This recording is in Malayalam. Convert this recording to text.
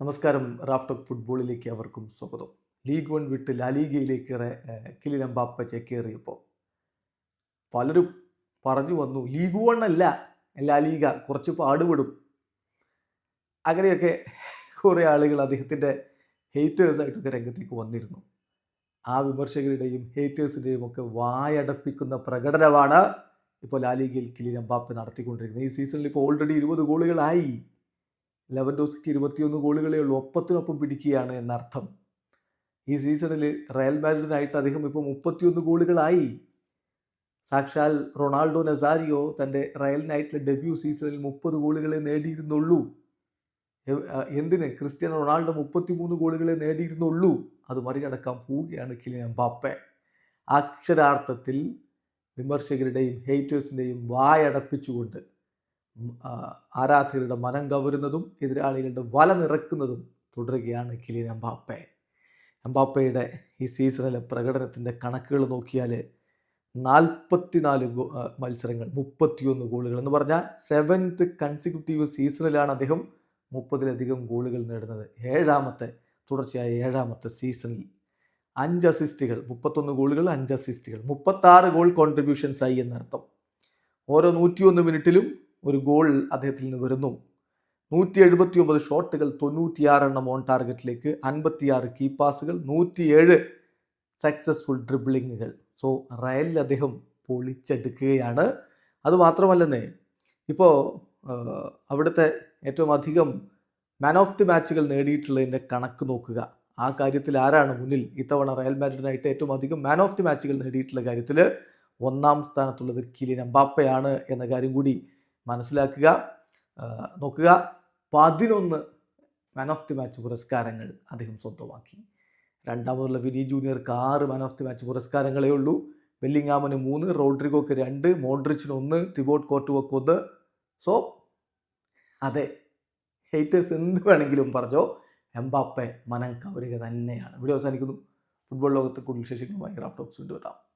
നമസ്കാരം റാഫ്റ്റോക്ക് ഫുട്ബോളിലേക്ക് അവർക്കും സ്വാഗതം. ലീഗ് വൺ വിട്ട് ലാലീഗയിലേക്ക് കിലി ലംബാപ്പ ചേക്കേറിയപ്പോൾ പലരും പറഞ്ഞു വന്നു ലീഗ് വൺ അല്ല ലാലീഗ കുറച്ച് പാടുപെടും. അങ്ങനെയൊക്കെ കുറേ ആളുകൾ അദ്ദേഹത്തിന്റെ ഹേറ്റേഴ്സായിട്ടൊക്കെ രംഗത്തേക്ക് വന്നിരുന്നു. ആ വിമർശകരുടെയും ഹേറ്റേഴ്സിന്റെയും ഒക്കെ വായടപ്പിക്കുന്ന പ്രകടനമാണ് ഇപ്പോൾ ലാലീഗയിൽ കിലിൻ ലംബാപ്പ നടത്തിക്കൊണ്ടിരിക്കുന്നത്. ഈ സീസണിൽ ഇപ്പോൾ ഓൾറെഡി ഇരുപത് ഗോളുകളായി ലെവൻഡോസ്ക്ക് ഇരുപത്തിയൊന്ന് ഗോളുകളേ ഉള്ളൂ. ഒപ്പത്തിനൊപ്പം പിടിക്കുകയാണ് എന്നർത്ഥം. ഈ സീസണിൽ റയൽ മാഡ്രിഡിനായിട്ട് അദ്ദേഹം ഇപ്പോൾ മുപ്പത്തിയൊന്ന് ഗോളുകളായി. സാക്ഷാൽ റൊണാൾഡോ നസാരിയോ തന്റെ റയൽ നൈറ്റിലെ ഡെബ്യൂ സീസണിൽ മുപ്പത് ഗോളുകളെ നേടിയിരുന്നുള്ളൂ. എന്തിന്? ക്രിസ്ത്യാനോ റൊണാൾഡോ മുപ്പത്തിമൂന്ന് ഗോളുകളെ നേടിയിരുന്നുള്ളൂ. അത് മറികടക്കാൻ പോവുകയാണ് കിലിയൻ ബാപ്പെ അക്ഷരാർത്ഥത്തിൽ വിമർശകരുടെയും ഹേറ്റേഴ്സിന്റെയും വായടപ്പിച്ചുകൊണ്ട് ആരാധകരുടെ മനം കവരുന്നതും എതിരാളികളുടെ വല നിറക്കുന്നതും തുടരുകയാണ് കിലിൻ എംബാപ്പെ. എംബാപ്പയുടെ ഈ സീസണിലെ പ്രകടനത്തിന്റെ കണക്കുകൾ നോക്കിയാൽ നാൽപ്പത്തിനാല് മത്സരങ്ങൾ മുപ്പത്തിയൊന്ന് ഗോളുകൾ എന്ന് പറഞ്ഞാൽ സെവൻത്ത് കൺസിക്യൂട്ടീവ് സീസണിലാണ് അദ്ദേഹം മുപ്പതിലധികം ഗോളുകൾ നേടുന്നത്. ഏഴാമത്തെ തുടർച്ചയായ ഏഴാമത്തെ സീസണിൽ അഞ്ച് അസിസ്റ്റുകൾ മുപ്പത്തൊന്ന് ഗോളുകൾ അഞ്ച് അസിസ്റ്റുകൾ മുപ്പത്താറ് ഗോൾ കോൺട്രിബ്യൂഷൻസ് ആയി എന്നർത്ഥം. ഓരോ നൂറ്റിയൊന്ന് മിനിറ്റിലും ഒരു ഗോൾ അദ്ദേഹത്തിൽ നിന്ന് വരുന്നു. നൂറ്റി എഴുപത്തി ഒമ്പത് ഷോട്ടുകൾ തൊണ്ണൂറ്റിയാറെണ്ണം ഓൺ ടാർഗറ്റിലേക്ക് അൻപത്തിയാറ് കീ പാസുകൾ നൂറ്റിയേഴ് സക്സസ്ഫുൾ ഡ്രിബിളിങ്ങുകൾ സോ റയലിൽ അദ്ദേഹം പൊളിച്ചെടുക്കുകയാണ്. അതുമാത്രമല്ലെന്നേ ഇപ്പോൾ അവിടുത്തെ ഏറ്റവും അധികം മാൻ ഓഫ് ദി മാച്ചുകൾ നേടിയിട്ടുള്ളതിന്റെ കണക്ക് നോക്കുക. ആ കാര്യത്തിൽ ആരാണ് മുന്നിൽ? ഇത്തവണ റയൽ മാഡ്രിഡിനായിട്ട് ഏറ്റവും അധികം മാൻ ഓഫ് ദി മാച്ചുകൾ നേടിയിട്ടുള്ള കാര്യത്തിൽ ഒന്നാം സ്ഥാനത്തുള്ളത് കിലിൻ എംബാപ്പയാണ് എന്ന കാര്യം കൂടി മനസ്സിലാക്കുക നോക്കുക. പതിനൊന്ന് മാൻ ഓഫ് ദി മാച്ച് പുരസ്കാരങ്ങൾ അദ്ദേഹം സ്വന്തമാക്കി. രണ്ടാമതുള്ള വിനി ജൂനിയർക്ക് ആറ് മാൻ ഓഫ് ദി മാച്ച് പുരസ്കാരങ്ങളേ ഉള്ളൂ. വെല്ലിങ്ങാമന് മൂന്ന് റോഡ്രിഗോക്ക് രണ്ട് മോഡ്രിച്ചിന് ഒന്ന് തിബോട്ട് കോർട്ടുവക്ക് ഒന്ന്. സോ അതെ. ഹേറ്റേഴ്സ് എന്ത് വേണമെങ്കിലും പറഞ്ഞോ. എംബാപ്പെ മനം കവരുക തന്നെയാണ്. വീഡിയോ അവസാനിക്കുന്നു. ഫുട്ബോൾ ലോകത്തെ കൂടുതൽ വിശേഷങ്ങളുമായി റാഫ്റ്റോക്സ് കൊണ്ടുവരാം